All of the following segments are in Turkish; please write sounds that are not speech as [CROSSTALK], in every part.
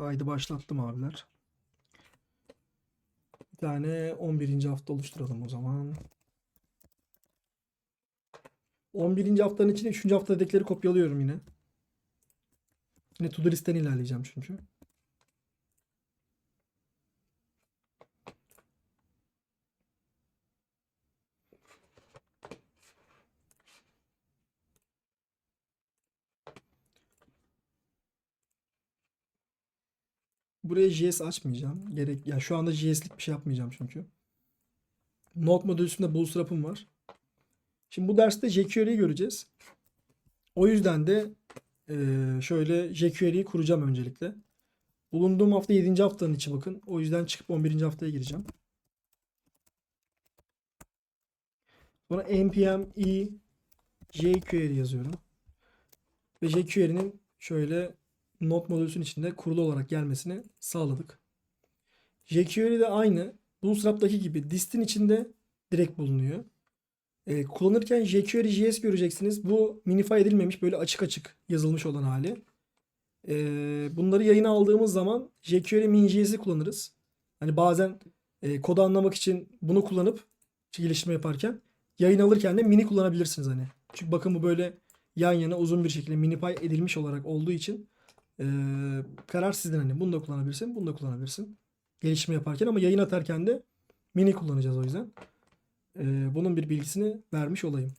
Kaydı başlattım abiler. Bir tane 11. hafta oluşturalım o zaman. 11. haftanın içine 3. haftadakileri kopyalıyorum yine. Yine to do listeden ilerleyeceğim çünkü. Buraya JS açmayacağım. Gerek ya şu anda JS'lik bir şey yapmayacağım çünkü. Node modülü üstünde Bootstrap'ım var. Şimdi bu derste jQuery'yi göreceğiz. O yüzden de eee, şöyle jQuery'yi kuracağım öncelikle. Bulunduğum hafta 7. haftanın içi bakın. O yüzden çıkıp 11. haftaya gireceğim. Sonra npm i jQuery yazıyorum. Ve jQuery'nin şöyle Node modülüsün içinde kurulu olarak gelmesini sağladık. jQuery de aynı. Bootstrap'taki gibi dist'in içinde direkt bulunuyor. Ee, kullanırken jQuery JS göreceksiniz. Bu minify edilmemiş böyle açık açık yazılmış olan hali. Ee, bunları yayına aldığımız zaman jQuery min.js'i kullanırız. Hani bazen e, kodu anlamak için bunu kullanıp geliştirme yaparken yayın alırken de mini kullanabilirsiniz hani. Çünkü bakın bu böyle yan yana uzun bir şekilde minify edilmiş olarak olduğu için ee, karar sizden hani. Bunu da kullanabilirsin, bunu da kullanabilirsin. Gelişme yaparken ama yayın atarken de mini kullanacağız o yüzden. Ee, bunun bir bilgisini vermiş olayım.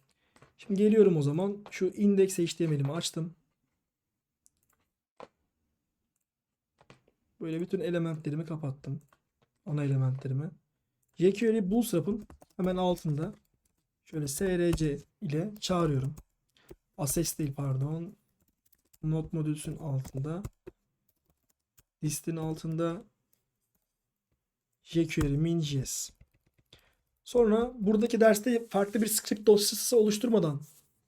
Şimdi geliyorum o zaman. Şu index HTML'imi açtım. Böyle bütün elementlerimi kapattım. Ana elementlerimi. jQuery Bootstrap'ın hemen altında şöyle src ile çağırıyorum. Access değil pardon. Node modülsün altında. Listin altında jQuery min.js. Sonra buradaki derste farklı bir script dosyası oluşturmadan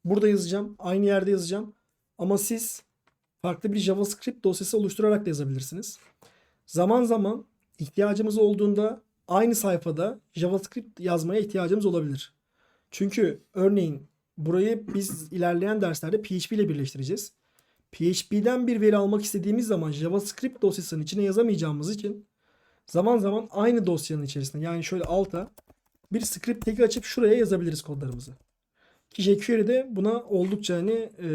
burada yazacağım. Aynı yerde yazacağım. Ama siz farklı bir JavaScript dosyası oluşturarak da yazabilirsiniz. Zaman zaman ihtiyacımız olduğunda aynı sayfada JavaScript yazmaya ihtiyacımız olabilir. Çünkü örneğin burayı biz ilerleyen derslerde PHP ile birleştireceğiz. PHP'den bir veri almak istediğimiz zaman JavaScript dosyasının içine yazamayacağımız için zaman zaman aynı dosyanın içerisinde yani şöyle alta bir script tag'i açıp şuraya yazabiliriz kodlarımızı. Ki jQuery'de buna oldukça hani e,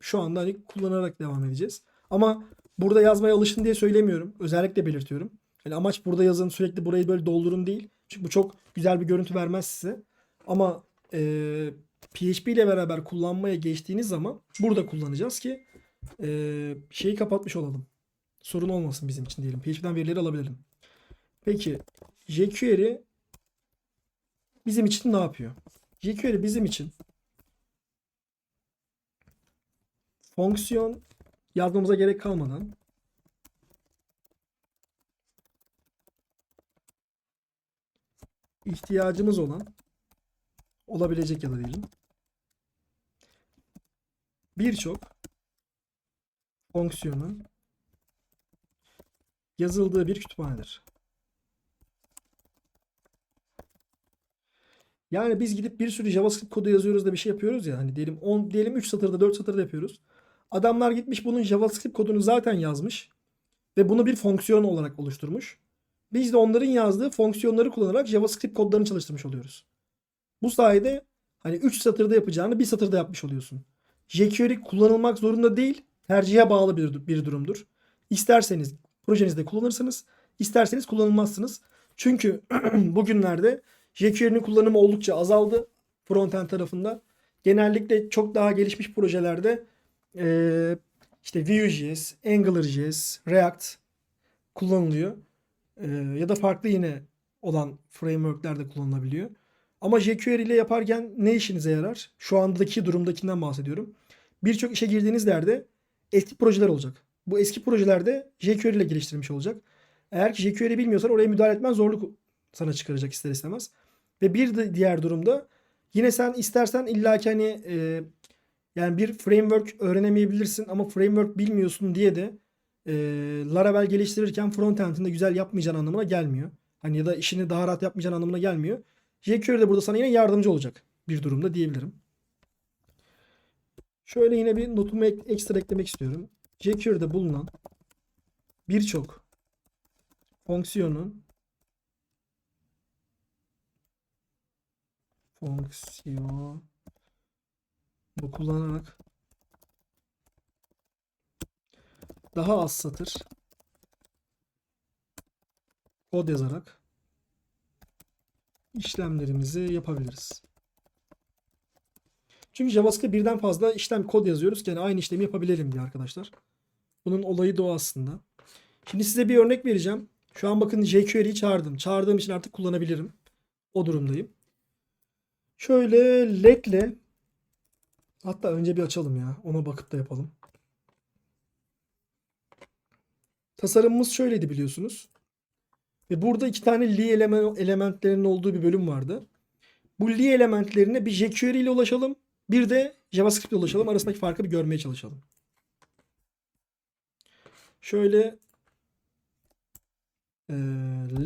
şu anda hani kullanarak devam edeceğiz. Ama burada yazmaya alışın diye söylemiyorum. Özellikle belirtiyorum. Yani amaç burada yazın sürekli burayı böyle doldurun değil. Çünkü bu çok güzel bir görüntü vermez size. Ama e, PHP ile beraber kullanmaya geçtiğiniz zaman burada kullanacağız ki e, şeyi kapatmış olalım. Sorun olmasın bizim için diyelim. PHP'den verileri alabilelim. Peki jQuery bizim için ne yapıyor? jQuery bizim için fonksiyon yazmamıza gerek kalmadan ihtiyacımız olan olabilecek ya da diyelim birçok fonksiyonun yazıldığı bir kütüphanedir. Yani biz gidip bir sürü JavaScript kodu yazıyoruz da bir şey yapıyoruz ya hani diyelim 10 diyelim 3 satırda 4 satırda yapıyoruz. Adamlar gitmiş bunun JavaScript kodunu zaten yazmış ve bunu bir fonksiyon olarak oluşturmuş. Biz de onların yazdığı fonksiyonları kullanarak JavaScript kodlarını çalıştırmış oluyoruz. Bu sayede hani 3 satırda yapacağını bir satırda yapmış oluyorsun. jQuery kullanılmak zorunda değil, tercihe bağlı bir, bir durumdur. İsterseniz projenizde kullanırsınız, isterseniz kullanılmazsınız. Çünkü [CLEARS THROAT] bugünlerde jQuery'nin kullanımı oldukça azaldı frontend tarafında. Genellikle çok daha gelişmiş projelerde eee, işte Vue.js, AngularJS, React kullanılıyor. Eee, ya da farklı yine olan framework'ler de kullanılabiliyor. Ama jQuery ile yaparken ne işinize yarar? Şu andaki durumdakinden bahsediyorum. Birçok işe girdiğiniz yerde eski projeler olacak. Bu eski projelerde jQuery ile geliştirilmiş olacak. Eğer ki jQuery bilmiyorsan oraya müdahale etmen zorluk sana çıkaracak ister istemez. Ve bir de diğer durumda yine sen istersen illaki hani e, yani bir framework öğrenemeyebilirsin ama framework bilmiyorsun diye de e, Laravel geliştirirken frontend'inde güzel yapmayacağın anlamına gelmiyor. Hani ya da işini daha rahat yapmayacağın anlamına gelmiyor. jQuery de burada sana yine yardımcı olacak bir durumda diyebilirim. Şöyle yine bir notumu ek- ekstra eklemek istiyorum. jQuery'de bulunan birçok fonksiyonun fonksiyon bu kullanarak daha az satır kod yazarak işlemlerimizi yapabiliriz. Çünkü JavaScript birden fazla işlem kod yazıyoruz yani aynı işlemi yapabilelim diye arkadaşlar. Bunun olayı da o aslında. Şimdi size bir örnek vereceğim. Şu an bakın jQuery'yi çağırdım. Çağırdığım için artık kullanabilirim. O durumdayım. Şöyle let'le hatta önce bir açalım ya. Ona bakıp da yapalım. Tasarımımız şöyleydi biliyorsunuz. Ve burada iki tane li elemen, elementlerinin olduğu bir bölüm vardı. Bu li elementlerine bir jQuery ile ulaşalım. Bir de JavaScript ulaşalım. Arasındaki farkı bir görmeye çalışalım. Şöyle e,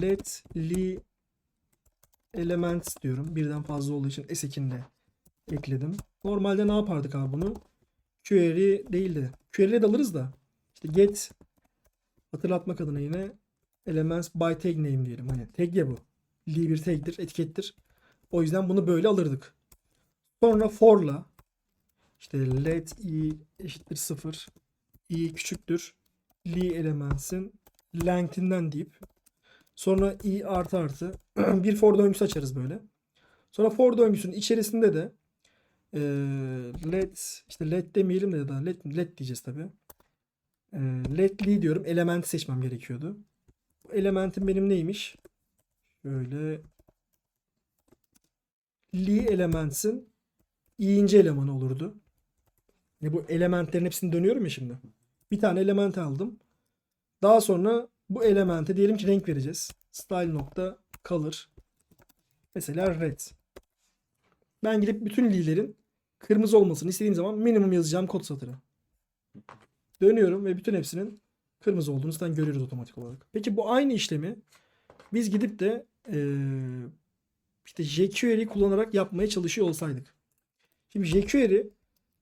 let li elements diyorum. Birden fazla olduğu için S2 ile ekledim. Normalde ne yapardık abi bunu? Query değil de query'le de alırız da işte get hatırlatmak adına yine elements by tag name diyelim. Hani tag ya bu. Li bir tag'tir, etikettir. O yüzden bunu böyle alırdık. Sonra for'la işte let i eşittir 0 i küçüktür li elements'in length'inden deyip sonra i artı artı [CLEARS THROAT] bir for döngüsü açarız böyle. Sonra for döngüsünün içerisinde de e, let işte let demeyelim de da let let diyeceğiz tabi. E, let li diyorum. Elementi seçmem gerekiyordu. Elementim benim neymiş? Şöyle li elements'in i'inci elemanı olurdu. Yani bu elementlerin hepsini dönüyorum ya şimdi. Bir tane element aldım. Daha sonra bu elemente diyelim ki renk vereceğiz. Style nokta color. Mesela red. Ben gidip bütün li'lerin kırmızı olmasını istediğim zaman minimum yazacağım kod satırı. Dönüyorum ve bütün hepsinin kırmızı olduğunu zaten görüyoruz otomatik olarak. Peki bu aynı işlemi biz gidip de eee işte jQuery kullanarak yapmaya çalışıyor olsaydık. Şimdi jQuery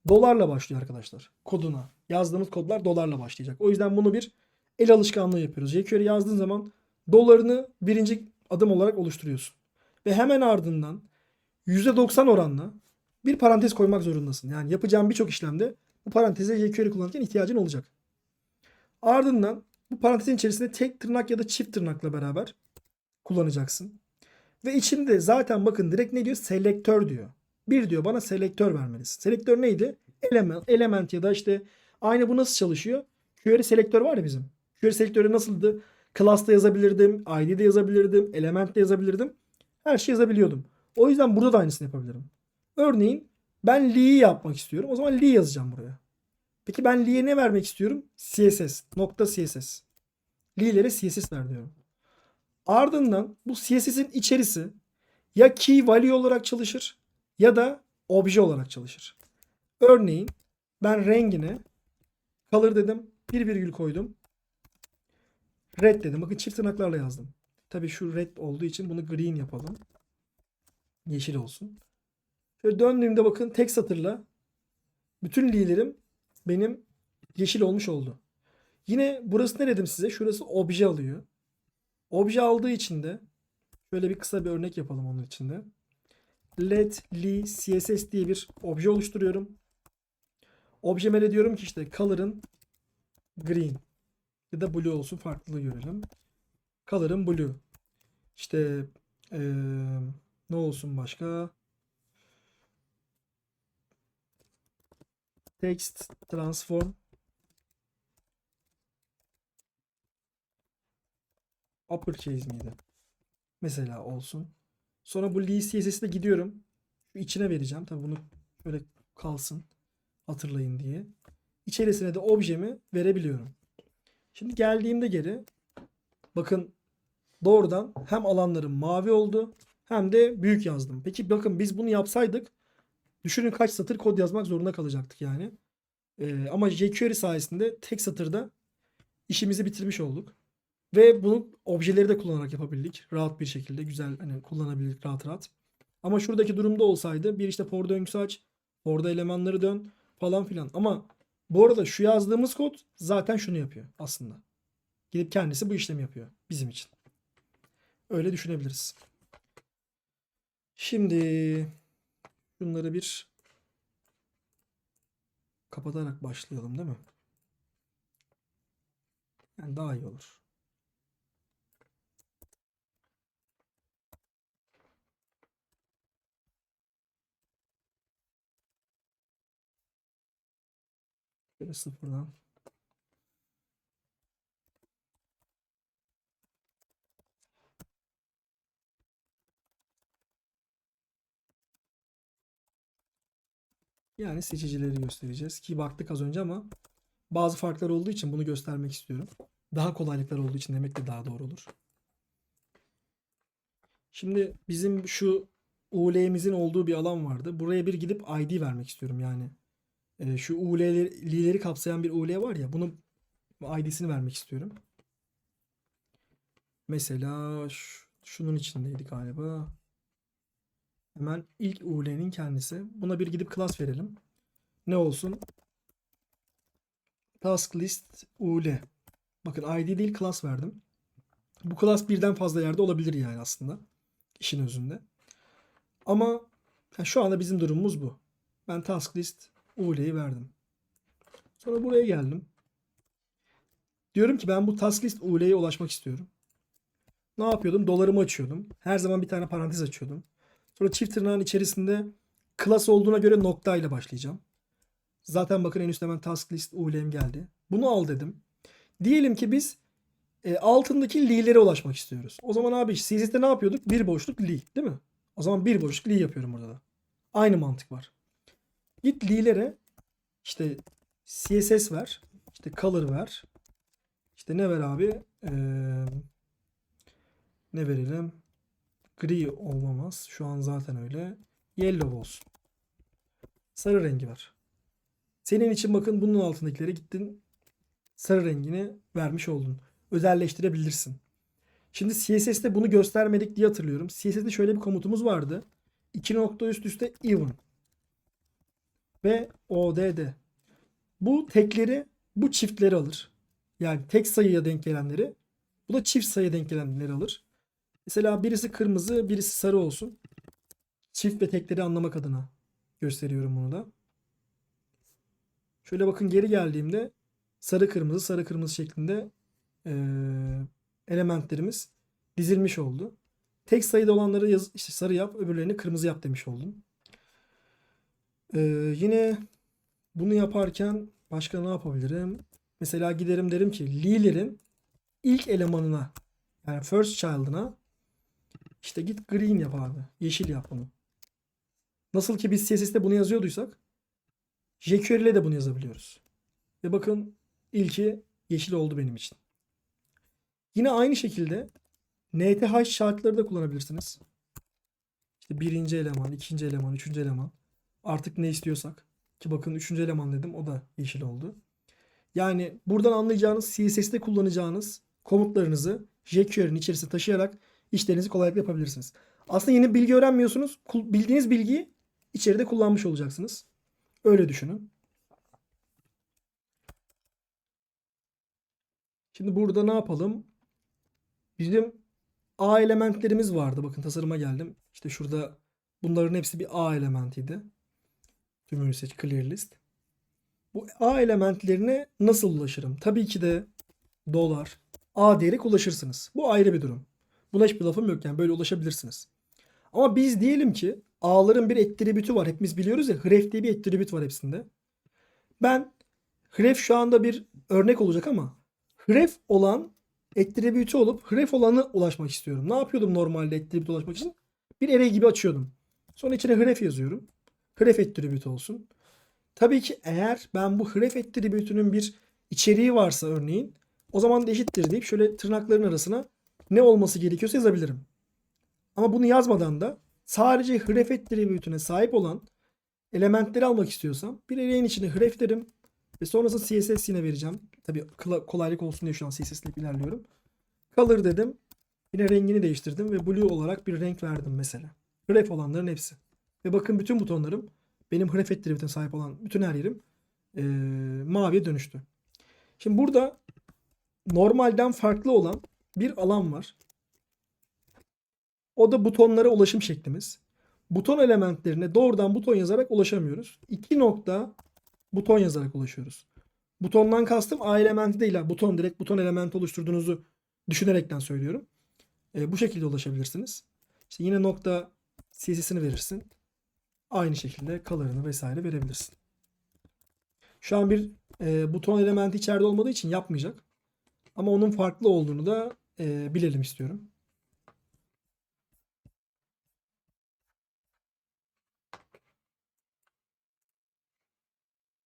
dolarla başlıyor arkadaşlar. Koduna. Yazdığımız kodlar dolarla başlayacak. O yüzden bunu bir el alışkanlığı yapıyoruz. jQuery yazdığın zaman dolarını birinci adım olarak oluşturuyorsun. Ve hemen ardından %90 oranla bir parantez koymak zorundasın. Yani yapacağın birçok işlemde bu paranteze jQuery kullanırken ihtiyacın olacak. Ardından bu parantezin içerisinde tek tırnak ya da çift tırnakla beraber kullanacaksın. Ve içinde zaten bakın direkt ne diyor? Selektör diyor. Bir diyor bana selektör vermelisin. Selektör neydi? Element, element ya da işte aynı bu nasıl çalışıyor? Query selektör var ya bizim. Query selektörü nasıldı? Class'ta yazabilirdim, ID'de yazabilirdim, element'te yazabilirdim. Her şey yazabiliyordum. O yüzden burada da aynısını yapabilirim. Örneğin ben li'yi yapmak istiyorum. O zaman li yazacağım buraya. Peki ben li'ye ne vermek istiyorum? CSS. Nokta CSS. Li'lere CSS ver diyorum. Ardından bu CSS'in içerisi ya key value olarak çalışır ya da obje olarak çalışır. Örneğin ben rengine color dedim. Bir virgül koydum. Red dedim. Bakın çift tırnaklarla yazdım. Tabii şu red olduğu için bunu green yapalım. Yeşil olsun. Şöyle döndüğümde bakın tek satırla bütün li'lerim benim yeşil olmuş oldu. Yine burası ne dedim size? Şurası obje alıyor. Obje aldığı için de şöyle bir kısa bir örnek yapalım onun içinde. Let li css diye bir obje oluşturuyorum. Objeme de diyorum ki işte color'ın green ya da blue olsun farklılığı görelim. Color'ın blue. İşte ee, ne olsun başka? Text transform uppercase miydi? Mesela olsun. Sonra bu Lee CSS'e gidiyorum. Şu içine vereceğim. Tabi bunu böyle kalsın. Hatırlayın diye. İçerisine de objemi verebiliyorum. Şimdi geldiğimde geri bakın doğrudan hem alanlarım mavi oldu hem de büyük yazdım. Peki bakın biz bunu yapsaydık düşünün kaç satır kod yazmak zorunda kalacaktık yani. Ee, ama jQuery sayesinde tek satırda işimizi bitirmiş olduk. Ve bunu objeleri de kullanarak yapabildik. Rahat bir şekilde güzel hani kullanabildik rahat rahat. Ama şuradaki durumda olsaydı bir işte for döngüsü aç. Orada elemanları dön falan filan. Ama bu arada şu yazdığımız kod zaten şunu yapıyor aslında. Gidip kendisi bu işlemi yapıyor bizim için. Öyle düşünebiliriz. Şimdi bunları bir kapatarak başlayalım değil mi? Yani daha iyi olur. Böyle sıfırdan. Yani seçicileri göstereceğiz ki baktık az önce ama bazı farklar olduğu için bunu göstermek istiyorum. Daha kolaylıklar olduğu için demek de daha doğru olur. Şimdi bizim şu UL'mizin olduğu bir alan vardı. Buraya bir gidip ID vermek istiyorum yani. E, şu UL'leri kapsayan bir UL var ya bunun ID'sini vermek istiyorum. Mesela şunun içindeydi galiba. Hemen ilk UL'nin kendisi. Buna bir gidip class verelim. Ne olsun? Task list UL. Bakın ID değil class verdim. Bu class birden fazla yerde olabilir yani aslında. işin özünde. Ama şu anda bizim durumumuz bu. Ben task list UL'yi verdim. Sonra buraya geldim. Diyorum ki ben bu task list UL'ye ulaşmak istiyorum. Ne yapıyordum? Dolarımı açıyordum. Her zaman bir tane parantez açıyordum. Sonra çift tırnağın içerisinde class olduğuna göre noktayla başlayacağım. Zaten bakın en üstte hemen task list UL'm geldi. Bunu al dedim. Diyelim ki biz e, altındaki li'lere ulaşmak istiyoruz. O zaman abi CSS'de ne yapıyorduk? Bir boşluk li değil mi? O zaman bir boşluk li yapıyorum burada da. Aynı mantık var. Git li'lere işte CSS ver. işte color ver. İşte ne ver abi? Ee, ne verelim? Gri olmamaz. Şu an zaten öyle. Yellow olsun. Sarı rengi var. Senin için bakın bunun altındakilere gittin sarı rengini vermiş oldun. Özelleştirebilirsin. Şimdi CSS'te bunu göstermedik diye hatırlıyorum. CSS'te şöyle bir komutumuz vardı. İki nokta üst üste even. Ve ODD. Bu tekleri bu çiftleri alır. Yani tek sayıya denk gelenleri. Bu da çift sayıya denk gelenleri alır. Mesela birisi kırmızı, birisi sarı olsun. Çift ve tekleri anlamak adına gösteriyorum bunu da. Şöyle bakın geri geldiğimde sarı kırmızı sarı kırmızı şeklinde eee, elementlerimiz dizilmiş oldu. Tek sayıda olanları yaz, işte sarı yap, öbürlerini kırmızı yap demiş oldum. Eee, yine bunu yaparken başka ne yapabilirim? Mesela giderim derim ki li'lerin ilk elemanına yani first child'ına işte git green yap abi. Yeşil yap bunu. Nasıl ki biz CSS'de bunu yazıyorduysak jQuery ile de bunu yazabiliyoruz. Ve bakın ilki yeşil oldu benim için. Yine aynı şekilde NTH şartları da kullanabilirsiniz. İşte birinci eleman, ikinci eleman, üçüncü eleman. Artık ne istiyorsak. Ki bakın üçüncü eleman dedim o da yeşil oldu. Yani buradan anlayacağınız CSS'de kullanacağınız komutlarınızı jQuery'nin içerisine taşıyarak işlerinizi kolaylıkla yapabilirsiniz. Aslında yeni bilgi öğrenmiyorsunuz. Bildiğiniz bilgiyi içeride kullanmış olacaksınız. Öyle düşünün. Şimdi burada ne yapalım? Bizim A elementlerimiz vardı. Bakın tasarıma geldim. İşte şurada bunların hepsi bir A elementiydi. Tümünü seç clear list. Bu A elementlerine nasıl ulaşırım? Tabii ki de dolar A diyerek ulaşırsınız. Bu ayrı bir durum. Buna hiçbir lafım yok yani böyle ulaşabilirsiniz. Ama biz diyelim ki A'ların bir attribute'ü var. Hepimiz biliyoruz ya href diye bir attribute var hepsinde. Ben href şu anda bir örnek olacak ama href olan attribute'ü olup href olanı ulaşmak istiyorum. Ne yapıyordum normalde attribute ulaşmak için? Bir array gibi açıyordum. Sonra içine href yazıyorum. Href attribute olsun. Tabii ki eğer ben bu href attribute'ünün bir içeriği varsa örneğin o zaman da eşittir deyip şöyle tırnakların arasına ne olması gerekiyorsa yazabilirim. Ama bunu yazmadan da sadece href attribute'üne sahip olan elementleri almak istiyorsam bir array'in içine href derim ve sonrasında CSS yine vereceğim. Tabii kla- kolaylık olsun diye şu an CSS ile ilerliyorum. Color dedim. Yine rengini değiştirdim ve blue olarak bir renk verdim mesela. Href olanların hepsi. Ve bakın bütün butonlarım benim href attribute'ine sahip olan bütün her yerim eee maviye dönüştü. Şimdi burada normalden farklı olan bir alan var. O da butonlara ulaşım şeklimiz. Buton elementlerine doğrudan buton yazarak ulaşamıyoruz. İki nokta buton yazarak ulaşıyoruz. Butondan kastım A elementi değil ha. Buton direkt buton elementi oluşturduğunuzu düşünerekten söylüyorum. E, bu şekilde ulaşabilirsiniz. İşte yine nokta CSS'ini verirsin. Aynı şekilde color'ını vesaire verebilirsin. Şu an bir e, buton elementi içeride olmadığı için yapmayacak. Ama onun farklı olduğunu da e, bilelim istiyorum.